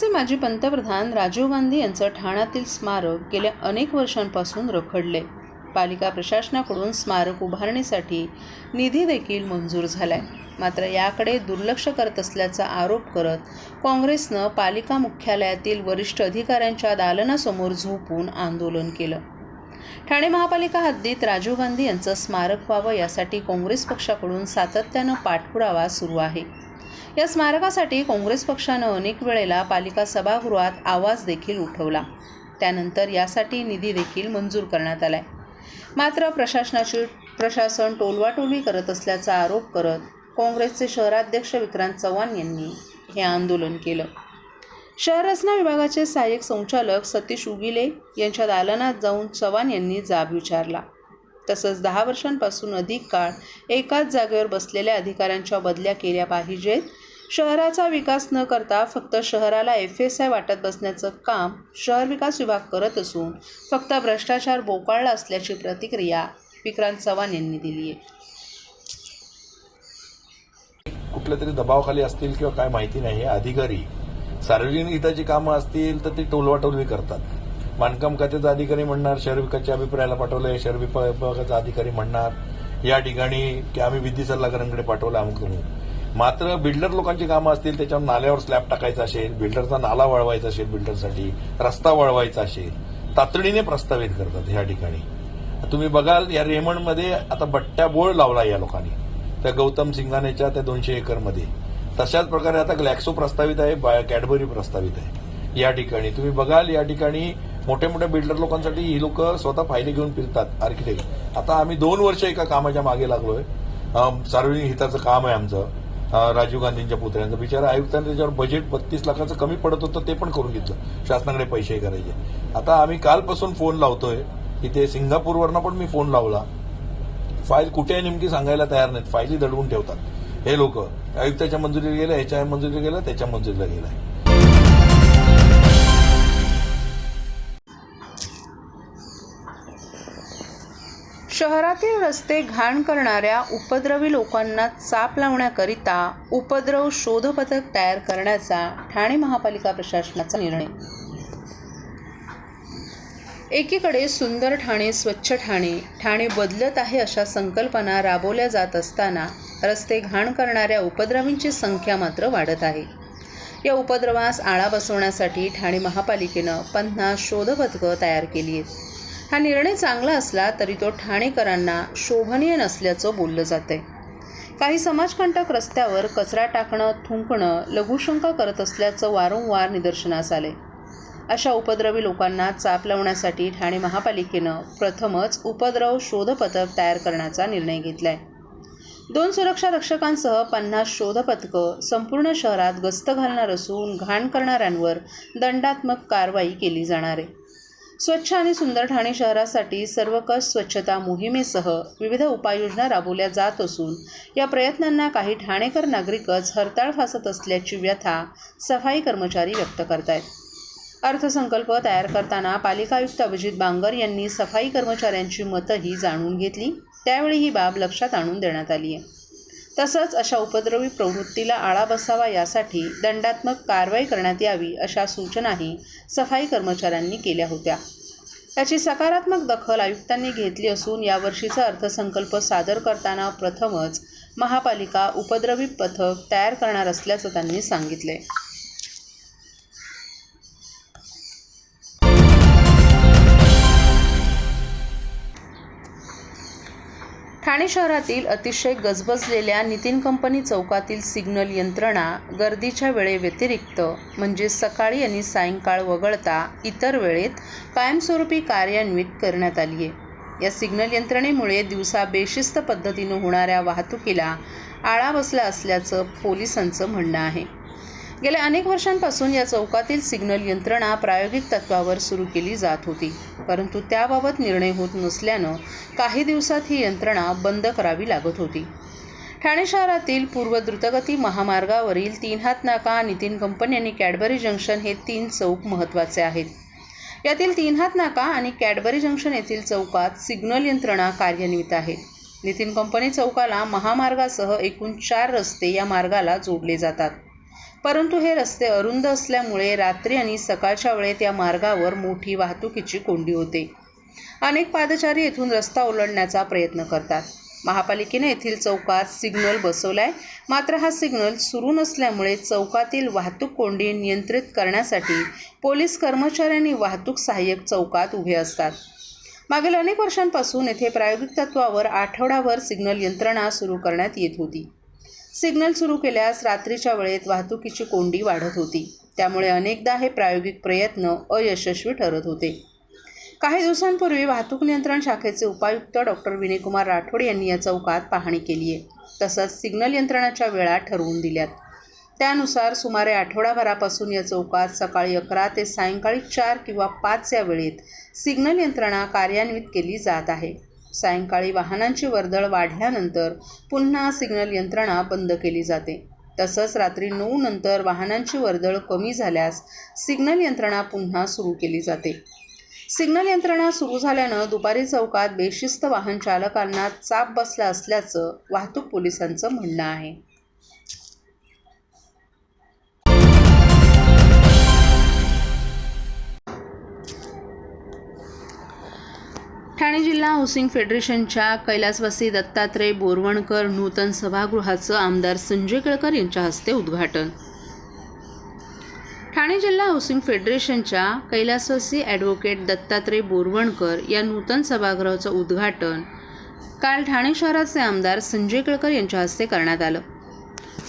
भारताचे माजी पंतप्रधान राजीव गांधी यांचं ठाण्यातील स्मारक गेल्या अनेक वर्षांपासून रखडले. पालिका प्रशासनाकडून स्मारक उभारणीसाठी निधी देखील मंजूर झालाय. मात्र याकडे दुर्लक्ष करत असल्याचा आरोप करत काँग्रेसनं पालिका मुख्यालयातील वरिष्ठ अधिकाऱ्यांच्या दालनासमोर झोपून आंदोलन केलं. ठाणे महापालिका हद्दीत राजीव गांधी यांचं स्मारक व्हावं यासाठी काँग्रेस पक्षाकडून सातत्यानं पाठपुरावा सुरू आहे. या स्मारकासाठी काँग्रेस पक्षानं अनेक वेळेला पालिका सभागृहात आवाज देखील उठवला. त्यानंतर यासाठी निधी देखील मंजूर करण्यात आलाय. मात्र प्रशासनाची प्रशासन टोलवाटोलवी करत असल्याचा आरोप करत काँग्रेसचे शहराध्यक्ष विक्रांत चव्हाण यांनी हे आंदोलन केलं. शहर रचना विभागाचे सहाय्यक संचालक सतीश उगिले यांच्या दालनात जाऊन चव्हाण यांनी जाब विचारला. तसंच दहा वर्षांपासून अधिक काळ एकाच जागेवर बसलेल्या अधिकाऱ्यांच्या बदल्या केल्या पाहिजेत. शहराचा विकास न करता फक्त शहराला एफ एस आय वाटत बसण्याचं काम शहर विकास विभाग करत असून फक्त भ्रष्टाचार बोकाळला असल्याची प्रतिक्रिया विक्रांत चव्हाण यांनी दिली आहे. कुठल्या तरी दबावाखाली असतील किंवा काय माहिती नाही अधिकारी सार्वजनिक हिताची कामं असतील तर ती टोलवाटोलवी करतात. बांधकाम खात्याचा अधिकारी म्हणणार शहर विकासच्या अभिप्रायाला पाठवलंय शहर विभागाचा अधिकारी म्हणणार या ठिकाणी की आम्ही विधी सल्लागारांकडे पाठवलं अमुक करून मात्र बिल्डर लोकांची कामं असतील त्याच्यावर नाल्यावर स्लॅब टाकायचा असेल बिल्डरचा नाला वळवायचा असेल बिल्डरसाठी रस्ता वळवायचा असेल तातडीने प्रस्तावित करतात ह्या ठिकाणी. तुम्ही बघाल या रेमंडमध्ये आता बट्ट्या बोळ लावला या लोकांनी. त्या गौतम सिंगानेच्या त्या दोनशे एकरमध्ये. तशाच प्रकारे आता ग्लॅक्सो प्रस्तावित आहे कॅडबरी प्रस्तावित आहे. या ठिकाणी तुम्ही बघाल या ठिकाणी मोठ्या मोठ्या बिल्डर लोकांसाठी ही लोक स्वतः फायले घेऊन फिरतात आर्किटेक्ट आता आम्ही दोन वर्ष एका कामाच्या मागे लागलोय. सार्वजनिक हिताचं काम आहे आमचं. राजीव गांधींच्या पुतळ्यांचं. बिचारा आयुक्तांनी त्याच्यावर बजेट बत्तीस लाखाचं कमी पडत होतं ते पण करून घेतलं. शासनाकडे पैसे करायचे. आता आम्ही कालपासून फोन लावतोय. इथे सिंगापूरवरनं पण मी फोन लावला. फाईल कुठे आहे नेमकी सांगायला तयार नाहीत. फाईली दडवून ठेवतात. हे लोक. आयुक्ताच्या मंजुरीला गेलं ह्याच्या मंजुरीला गेलं त्याच्या मंजुरीला गेलाय शहरातील रस्ते घाण करणाऱ्या उपद्रवी लोकांना चाप लावण्याकरिता उपद्रव शोध पथक तयार करण्याचा ठाणे महापालिका प्रशासनाचा निर्णय. एकीकडे सुंदर ठाणे स्वच्छ ठाणे ठाणे बदलत आहे अशा संकल्पना राबवल्या जात असताना रस्ते घाण करणाऱ्या उपद्रवींची संख्या मात्र वाढत आहे. या उपद्रवास आळा बसवण्यासाठी ठाणे महापालिकेनं पन्नास शोधपथकं तयार केली आहेत. हा निर्णय चांगला असला तरी तो ठाणेकरांना शोभनीय नसल्याचं बोललं जातंय. काही समाजकंटक रस्त्यावर कचरा टाकणं थुंकणं लघुशंका करत असल्याचं वारंवार निदर्शनास आले अशा उपद्रवी लोकांना चाप लावण्यासाठी ठाणे महापालिकेनं प्रथमच उपद्रव शोधपथक तयार करण्याचा निर्णय घेतलाय. दोन सुरक्षा रक्षकांसह पन्नास शोधपथकं संपूर्ण शहरात गस्त घालणार असून घाण करणाऱ्यांवर दंडात्मक कारवाई केली जाणार आहे. स्वच्छ आणि सुंदर ठाणे शहरासाठी सर्वकष स्वच्छता मोहिमेसह विविध उपाययोजना राबवल्या जात असून या प्रयत्नांना काही ठाणेकर नागरिकच हरताळ फासत असल्याची व्यथा सफाई कर्मचारी व्यक्त करतायत. अर्थसंकल्प तयार करताना पालिका आयुक्त अभिजित बांगर यांनी सफाई कर्मचाऱ्यांची मतंही जाणून घेतली. त्यावेळी ही बाब लक्षात आणून देण्यात आली आहे तसंच अशा उपद्रवी प्रवृत्तीला आळा बसावा यासाठी दंडात्मक कारवाई करण्यात यावी अशा सूचनाही सफाई कर्मचाऱ्यांनी केल्या होत्या. याची सकारात्मक दखल आयुक्तांनी घेतली असून यावर्षीचा अर्थसंकल्प सादर करताना प्रथमच महापालिका उपद्रवी पथक तयार करणार असल्याचं त्यांनी सांगितले. ठाणे शहरातील अतिशय गजबजलेल्या नितीन कंपनी चौकातील सिग्नल यंत्रणा गर्दीच्या वेळेव्यतिरिक्त म्हणजे सकाळी आणि सायंकाळ वगळता इतर वेळेत कायमस्वरूपी कार्यान्वित करण्यात आली आहे. या सिग्नल यंत्रणेमुळे दिवसा बेशिस्त पद्धतीनं होणाऱ्या वाहतुकीला आळा बसला असल्याचं पोलिसांचं म्हणणं आहे. गेल्या अनेक वर्षांपासून या चौकातील सिग्नल यंत्रणा प्रायोगिक तत्वावर सुरू केली जात होती. परंतु त्याबाबत निर्णय होत नसल्यानं काही दिवसात ही यंत्रणा बंद करावी लागत होती. ठाणे शहरातील पूर्व द्रुतगती महामार्गावरील तीन हात नाका नितीन कंपनी आणि कॅडबरी जंक्शन हे तीन चौक महत्त्वाचे आहेत. यातील तीन हात नाका आणि कॅडबरी जंक्शन येथील चौकात सिग्नल यंत्रणा कार्यान्वित आहे. नितीन कंपनी चौकाला महामार्गासह एकूण चार रस्ते या मार्गाला जोडले जातात. परंतु हे रस्ते अरुंद असल्यामुळे रात्री आणि सकाळच्या वेळेत या मार्गावर मोठी वाहतुकीची कोंडी होते. अनेक पादचारी येथून रस्ता ओलांडण्याचा प्रयत्न करतात. महापालिकेने येथील चौकात सिग्नल बसवलाय. मात्र हा सिग्नल सुरू नसल्यामुळे चौकातील वाहतूक कोंडी नियंत्रित करण्यासाठी पोलीस कर्मचाऱ्यांनी वाहतूक सहाय्यक चौकात उभे असतात. मागील अनेक वर्षांपासून येथे प्रायोगिक तत्वावर आठवडाभर सिग्नल यंत्रणा सुरू करण्यात येत होती. सिग्नल सुरू केल्यास रात्रीच्या वेळेत वाहतुकीची कोंडी वाढत होती. त्यामुळे अनेकदा हे प्रायोगिक प्रयत्न अयशस्वी ठरत होते. काही दिवसांपूर्वी वाहतूक नियंत्रण शाखेचे उपायुक्त डॉक्टर विनयकुमार राठोड यांनी या चौकात पाहणी केली आहे. तसंच सिग्नल यंत्रणाच्या वेळा ठरवून दिल्यात. त्यानुसार सुमारे आठवडाभरापासून या चौकात सकाळी अकरा ते सायंकाळी चार किंवा पाच या वेळेत सिग्नल यंत्रणा कार्यान्वित केली जात आहे. सायंकाळी वाहनांची वर्दळ वाढल्यानंतर पुन्हा सिग्नल यंत्रणा बंद केली जाते. तसंच रात्री नऊ नंतर वाहनांची वर्दळ कमी झाल्यास सिग्नल यंत्रणा पुन्हा सुरू केली जाते. सिग्नल यंत्रणा सुरू झाल्यानं दुपारी चौकात बेशिस्त वाहन चालकांना चाप बसला असल्याचं वाहतूक पोलिसांचं म्हणणं आहे. ठाणे जिल्हा हाऊसिंग फेडरेशनच्या कैलासवासी दत्तात्रय बोरवणकर नूतन सभागृहाचं आमदार संजय केळकर यांच्या हस्ते उद्घाटन. ठाणे जिल्हा हाऊसिंग फेडरेशनच्या कैलासवासी ॲडव्होकेट दत्तात्रय बोरवणकर या नूतन सभागृहाचं उद्घाटन काल ठाणे शहराचे आमदार संजय केळकर यांच्या हस्ते करण्यात आलं.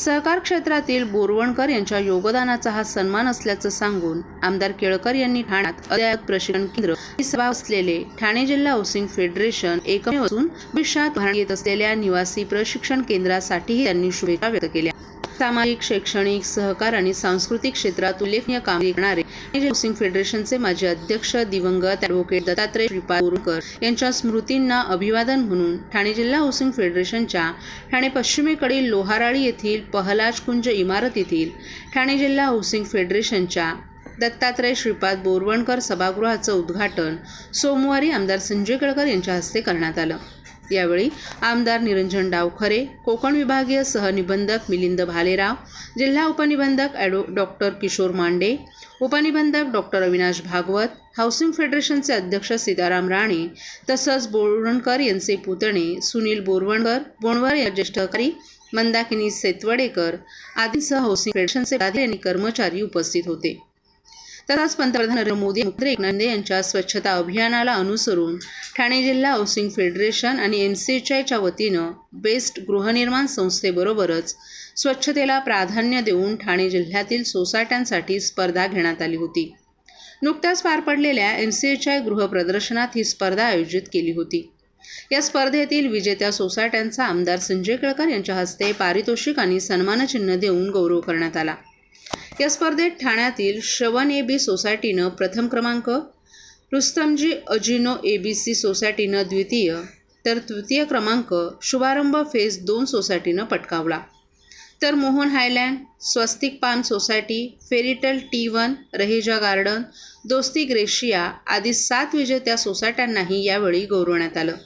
सहकार क्षेत्रातील बोरवणकर यांच्या योगदानाचा हा सन्मान असल्याचं सांगून आमदार केळकर यांनी ठाण्यात अद्ययावत प्रशिक्षण केंद्र ही सभा असलेले ठाणे जिल्हा हाऊसिंग फेडरेशन एकमेव असून भविष्यात उभारण्यात येत असलेल्या निवासी प्रशिक्षण केंद्रासाठीही त्यांनी शुभेच्छा व्यक्त केल्या. सामाजिक शैक्षणिक सहकार आणि सांस्कृतिक क्षेत्रात उल्लेखनीय कामगिरी करणारे ठाणे हाऊसिंग फेडरेशनचे माजी अध्यक्ष दिवंगत ॲडव्होकेट दत्तात्रय श्रीपाद बोरकर यांच्या स्मृतींना अभिवादन म्हणून ठाणे जिल्हा हाऊसिंग फेडरेशनच्या ठाणे पश्चिमेकडील लोहाराळी येथील पहलाज कुंज इमारतीतील ठाणे जिल्हा हाऊसिंग फेडरेशनच्या दत्तात्रय श्रीपाद बोरवणकर सभागृहाचं उद्घाटन सोमवारी आमदार संजय केळकर यांच्या हस्ते करण्यात आलं. यावेळी आमदार निरंजन डावखरे कोकण विभागीय सहनिबंधक मिलिंद भालेराव जिल्हा उपनिबंधक ॲडो डॉक्टर किशोर मांडे उपनिबंधक डॉक्टर अविनाश भागवत हाऊसिंग फेडरेशनचे अध्यक्ष सीताराम राणे तसंच बोरवणकर यांचे पुतणे सुनील बोरवणकर बोणवर या ज्येष्ठ अधिकारी मंदाकिनी सेतवडेकर आदींसह हाऊसिंग फेडरेशनचे पदाधिकारी आणि कर्मचारी उपस्थित होते. तसाच पंतप्रधान नरेंद्र मोदी नंदे एकनाथ यांच्या स्वच्छता अभियानाला अनुसरून ठाणे जिल्हा हाऊसिंग फेडरेशन आणि एम सी एच आयच्या वतीनं बेस्ट गृहनिर्माण संस्थेबरोबरच स्वच्छतेला प्राधान्य देऊन ठाणे जिल्ह्यातील सोसायट्यांसाठी स्पर्धा घेण्यात आली होती. नुकत्याच पार पडलेल्या एम सी एच आय गृहप्रदर्शनात ही स्पर्धा आयोजित केली होती. या स्पर्धेतील विजेत्या सोसायट्यांचा आमदार संजय केळकर यांच्या हस्ते पारितोषिक आणि सन्मानचिन्ह देऊन गौरव करण्यात आला. या स्पर्धेत ठाण्यातील श्रवण ए बी सोसायटीनं प्रथम क्रमांक रुस्तमजी अजिनो ए बी सी सोसायटीनं द्वितीय तर तृतीय क्रमांक शुभारंभ फेज दोन सोसायटीनं पटकावला. तर मोहन हायलँड स्वस्तिक पान society फेरिटल T one Raheja garden Dosti Gracia आदी सात विजेत्या सोसायट्यांनाही यावेळी गौरवण्यात आलं.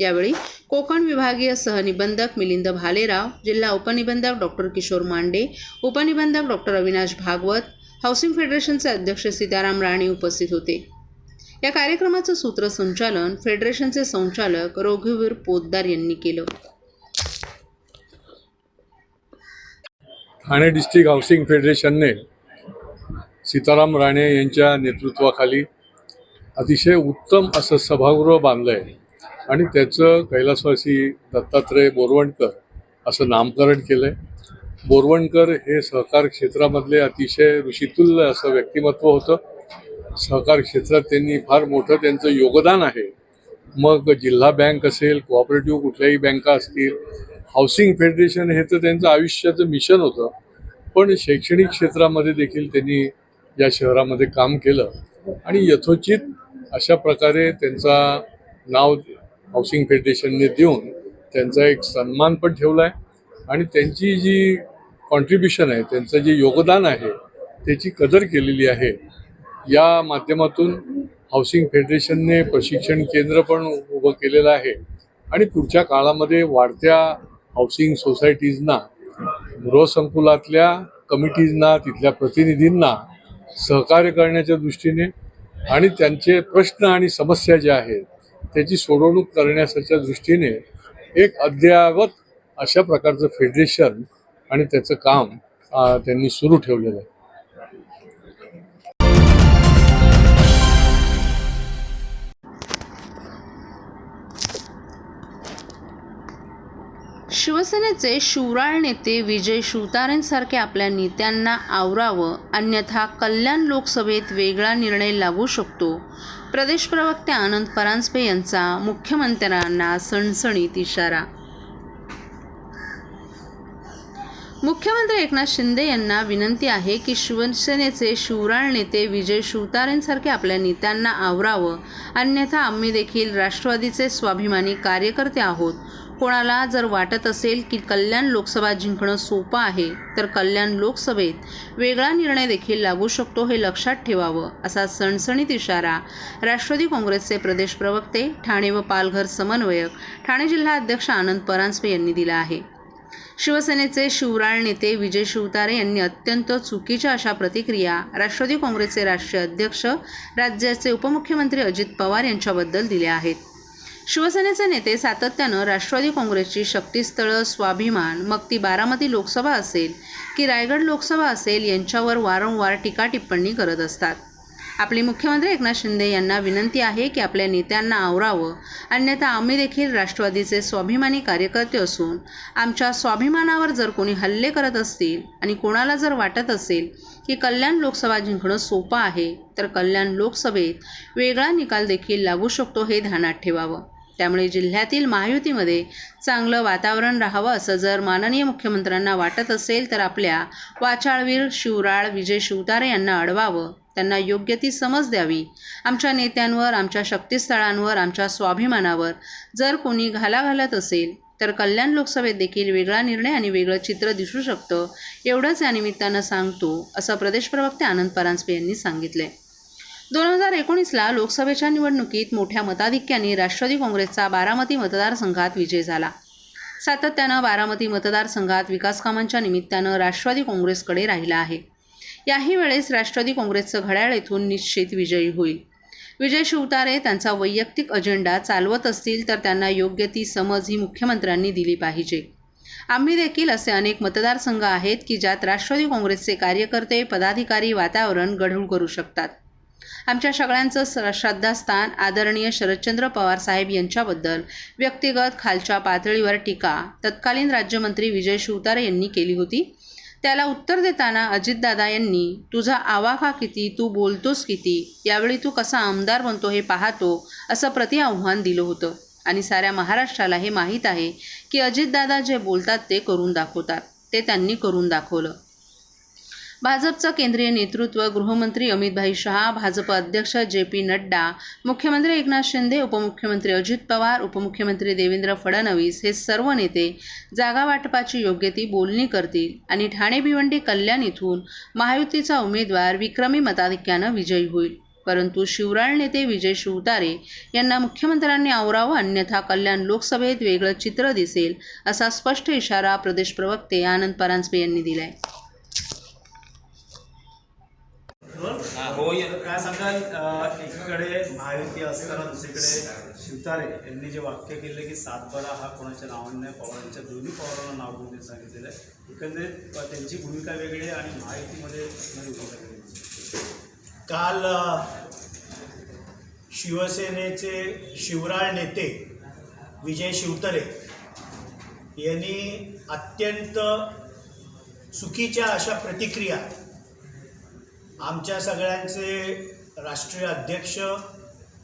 यावेळी कोकण विभागीय सहनिबंधक मिलिंद भालेराव जिल्हा उपनिबंधक डॉक्टर किशोर मांडे उपनिबंधक डॉक्टर अविनाश भागवत हाऊसिंग फेडरेशनचे अध्यक्ष सीताराम राणे उपस्थित होते. या कार्यक्रमाचं सूत्रसंचालन फेडरेशनचे संचालक रघुवीर पोद्दार यांनी केलं. ठाणे डिस्ट्रिक्ट हाऊसिंग फेडरेशनने सीताराम राणे यांच्या नेतृत्वाखाली अतिशय उत्तम असं सभागृह बांधलं आहे आणि त्याचं कैलासवासी दत्तात्रय बोरवणकर असं नामकरण केलं आहे बोरवणकर हे सहकार क्षेत्रामधले अतिशय ऋषितुल्य असं व्यक्तिमत्व होतं. सहकार क्षेत्रात त्यांनी फार मोठं त्यांचं योगदान आहे. मग जिल्हा बँक असेल कोऑपरेटिव्ह कुठल्याही बँका असतील हाऊसिंग फेडरेशन हे तर त्यांचं आयुष्याचं मिशन होतं. पण शैक्षणिक क्षेत्रामध्ये देखील त्यांनी या शहरामध्ये काम केलं. आणि यथोचित अशा प्रकारे त्यांचा नाव हाऊसिंग फेडरेशनने देऊन त्यांचा एक सन्मान पण ठेवला आहे आणि त्यांची जी कॉन्ट्रीब्युशन आहे त्यांचं जे योगदान आहे त्याची कदर केलेली आहे. या माध्यमातून हाऊसिंग फेडरेशनने प्रशिक्षण केंद्र पण उभं केलेलं आहे. आणि पुढच्या काळामध्ये वाढत्या हाऊसिंग सोसायटीजना गृहसंकुलातल्या कमिटीजना तिथल्या प्रतिनिधींना सहकार्य करण्याच्या दृष्टीने आणि त्यांचे प्रश्न आणि समस्या ज्या आहेत त्याची सोडवणूक करण्याच्या दृष्टीने एक अद्ययावत अशा प्रकारचं फेडरेशन आणि त्याचं काम त्यांनी सुरू ठेवलेलं आहे. शिवसेनेचे शिवराळ नेते विजय शिवतारेंसारखे आपल्या नेत्यांना आवरावं अन्यथा कल्याण लोकसभेत वेगळा निर्णय लागू शकतो. प्रदेश प्रवक्ते आनंद परांजपे यांचा मुख्यमंत्र्यांना सणसणीत इशारा. मुख्यमंत्री एकनाथ शिंदे यांना विनंती आहे की शिवसेनेचे शिवराळ नेते विजय शिवतारेंसारखे आपल्या नेत्यांना आवरावं. अन्यथा आम्ही देखील राष्ट्रवादीचे स्वाभिमानी कार्यकर्ते आहोत. कोणाला जर वाटत असेल की कल्याण लोकसभा जिंकणं सोपं आहे तर कल्याण लोकसभेत वेगळा निर्णय देखील लागू शकतो हे लक्षात ठेवावं असा सणसणीत इशारा राष्ट्रवादी काँग्रेसचे प्रदेश प्रवक्ते ठाणे व पालघर समन्वयक ठाणे जिल्हा अध्यक्ष आनंद परांजपे यांनी दिला आहे. शिवसेनेचे शिवराळ नेते विजय शिवतारे यांनी अत्यंत चुकीच्या अशा प्रतिक्रिया राष्ट्रवादी काँग्रेसचे राष्ट्रीय अध्यक्ष राज्याचे उपमुख्यमंत्री अजित पवार यांच्याबद्दल दिल्या आहेत. शिवसेनेचे नेते सातत्यानं राष्ट्रवादी काँग्रेसची शक्तीस्थळं स्वाभिमान. मग ती बारामती लोकसभा असेल की रायगड लोकसभा असेल यांच्यावर वारंवार टीका टिप्पणी करत असतात. आपले मुख्यमंत्री एकनाथ शिंदे यांना विनंती आहे की आपल्या नेत्यांना आवरावं. अन्यथा आम्ही देखील राष्ट्रवादीचे स्वाभिमानी कार्यकर्ते असून आमच्या स्वाभिमानावर जर कोणी हल्ले करत असतील आणि कोणाला जर वाटत असेल की कल्याण लोकसभा जिंकणं सोपं आहे तर कल्याण लोकसभेत वेगळा निकाल देखील लागू शकतो हे ध्यानात ठेवावं. त्यामुळे जिल्ह्यातील महायुतीमध्ये चांगलं वातावरण राहावं असं जर माननीय मुख्यमंत्र्यांना वाटत असेल तर आपल्या वाचाळवीर शिवराळ विजय शिवतारे यांना अडवावं. त्यांना योग्य ती समज द्यावी. आमच्या नेत्यांवर आमच्या शक्तीस्थळांवर आमच्या स्वाभिमानावर जर कोणी घाला घालत असेल तर कल्याण लोकसभेत देखील वेगळा निर्णय आणि वेगळं चित्र दिसू शकतं. एवढंच या निमित्तानं सांगतो असं प्रदेश प्रवक्ते आनंद परांजपे यांनी सांगितले दोन हजार एकोणीसला लोकसभेच्या निवडणुकीत मोठ्या मताधिक्याने राष्ट्रवादी काँग्रेसचा बारामती मतदारसंघात विजय झाला. सातत्यानं बारामती मतदारसंघात विकासकामांच्या निमित्तानं राष्ट्रवादी काँग्रेसकडे राहिला आहे. याही वेळेस राष्ट्रवादी काँग्रेसचं घड्याळ येथून निश्चित विजयी होईल. विजय शिवतारे त्यांचा वैयक्तिक अजेंडा चालवत असतील तर त्यांना योग्य ती समज ही मुख्यमंत्र्यांनी दिली पाहिजे. आम्ही देखील असे अनेक मतदारसंघ आहेत की ज्यात राष्ट्रवादी काँग्रेसचे कार्यकर्ते पदाधिकारी वातावरण गढूळ करू शकतात. आमच्या सगळ्यांचं स- श्रद्धास्थान आदरणीय शरदचंद्र पवार साहेब यांच्याबद्दल. व्यक्तिगत खालच्या पातळीवर टीका. तत्कालीन राज्यमंत्री विजय शिवतारे यांनी केली होती. त्याला उत्तर देताना अजितदादा यांनी तुझा आवाका किती तू बोलतोस किती? यावेळी तू कसा आमदार बनतो हे पाहतो असं प्रति आव्हान दिलं होतं. आणि साऱ्या महाराष्ट्राला हे माहीत आहे की अजितदादा जे बोलतात ते करून दाखवतात. ते त्यांनी करून दाखवलं. भाजपचं केंद्रीय नेतृत्व गृहमंत्री अमितभाई शहा भाजप अध्यक्ष जे पी नड्डा मुख्यमंत्री एकनाथ शिंदे उपमुख्यमंत्री अजित पवार उपमुख्यमंत्री देवेंद्र फडणवीस हे सर्व नेते जागा वाटपाची योग्य ती बोलणी करतील आणि ठाणे भिवंडी कल्याण इथून महायुतीचा उमेदवार विक्रमी मताधिक्यानं विजयी होईल. परंतु शिवराळ नेते विजय शिवतारे यांना मुख्यमंत्र्यांनी आवरावं अन्यथा कल्याण लोकसभेत वेगळं चित्र दिसेल असा स्पष्ट इशारा प्रदेश प्रवक्ते आनंद परांजपे यांनी दिलाय. काय सांगाल? एकीकडे महायुती असताना दुसरीकडे शिवतारे यांनी जे वाक्य केले की सातबारा हा कोणाच्या नावाने नाही पवारांच्या दोन्ही पवारांना नाव घेऊन सांगितलेलं आहे. एकंदरीत त्यांची भूमिका वेगळी आहे आणि महायुतीमध्ये. काल शिवसेनेचे शिवराळ नेते विजय शिवतरे यांनी अत्यंत चुकीच्या अशा प्रतिक्रिया आमच्या सगळ्यांचे राष्ट्रीय अध्यक्ष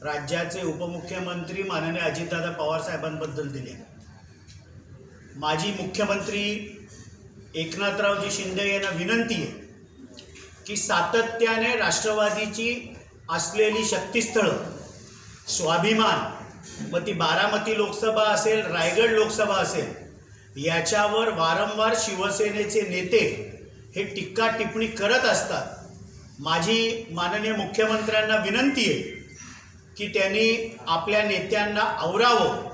राज्याचे उपमुख्यमंत्री माननीय अजितदादा पवार साहेबांबद्दल दिले. माजी मुख्यमंत्री एकनाथरावजी शिंदे यांना विनंती आहे की सातत्याने राष्ट्रवादीची असलेली शक्तीस्थळं स्वाभिमान मग ती बारामती लोकसभा असेल रायगड लोकसभा असेल याच्यावर वारंवार शिवसेनेचे नेते हे टिक्का टिप्पणी करत असतात. माझी माननीय मुख्यमंत्र्यांना विनंती आहे की त्यांनी आपल्या नेत्यांना आवरावं.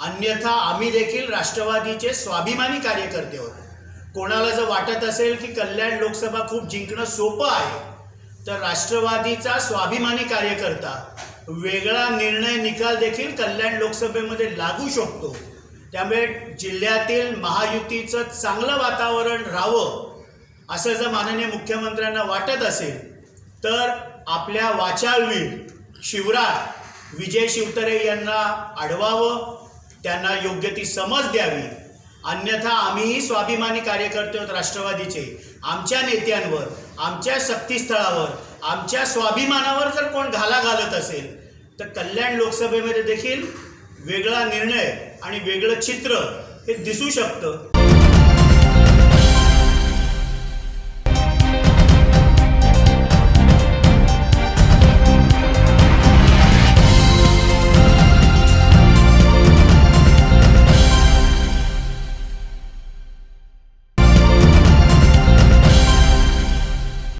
अन्यथा आम्ही देखील राष्ट्रवादीचे स्वाभिमानी कार्यकर्ते आहोत. कोणाला जर वाटत असेल की कल्याण लोकसभा खूप जिंकणं सोपं आहे तर राष्ट्रवादीचा स्वाभिमानी कार्यकर्ता वेगळा निर्णय निकाल देखील कल्याण लोकसभेमध्ये लागू शकतो. त्यामुळे जिल्ह्यातील महायुतीचं चांगलं वातावरण राहावं असं जर माननीय मुख्यमंत्र्यांना वाटत असेल तर आपल्या वाचाळवीर शिवराज विजय शिवतरे यांना अडवावं त्यांना योग्य ती समज द्यावी. अन्यथा आम्हीही स्वाभिमानी कार्यकर्ते आहोत राष्ट्रवादीचे. आमच्या नेत्यांवर आमच्या शक्तीस्थळावर आमच्या स्वाभिमानावर जर कोण घाला घालत असेल तर कल्याण लोकसभेमध्ये देखील वेगळा निर्णय आणि वेगळं चित्र हे दिसू शकतं.